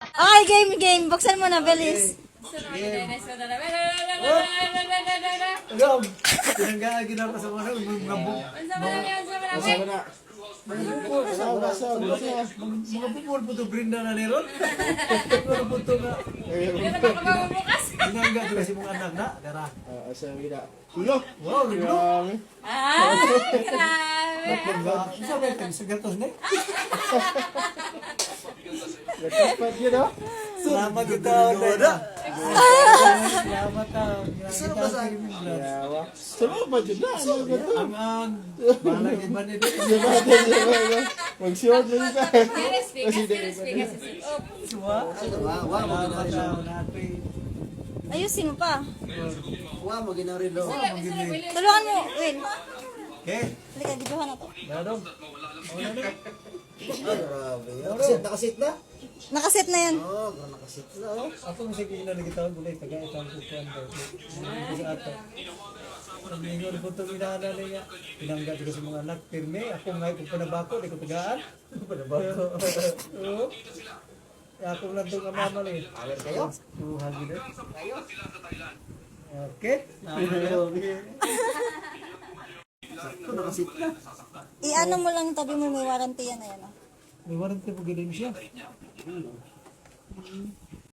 Okay, game, game. Buksan mo na, bilis. Agam! Tinanggaan ginawa sa mga mga bu- Basa mo na. Mga bukol po to Brinda na niron. Mga po to nga. Tinangga juga si mga anak na. Dara. Ah, asa mo na. Ulo! Wow? Grabe. Ah, grabe. Sa gatos na Nagkapat yun, oh. Salamat kita. Wala. Salamat ta. Isa ba sa. Sama ba dyan na? Ano ba ito? Ang ang balang iba nito. Diba, diba, diba? Mag-short ito. Salamat ta. Natin. Ayusin mo pa. Wa mo ginari do. Tulungan mo, Will. Okay. Halika, videohan na to. Dadong. Grabe. Nakasit nakasit na. Nakaset na yan. Oh, gra nakasit na oh. Ako ang sige na nagitawag ulit. Taga itang kukuan ko. Sa ato. Ang ingon ko itong inaana niya. Pinangga ko sa mga anak. Pirme. Ako ngayon kung panabako. Di ko tagaan. Panabako. Oo. Ako lang itong amama ulit. Awer kayo. Tuhan gitu. Oke. Okay. Sakto nakasit na. I-ano mo lang tabi mo, may warranty yan na yan. ah. May warranty po gilin siya.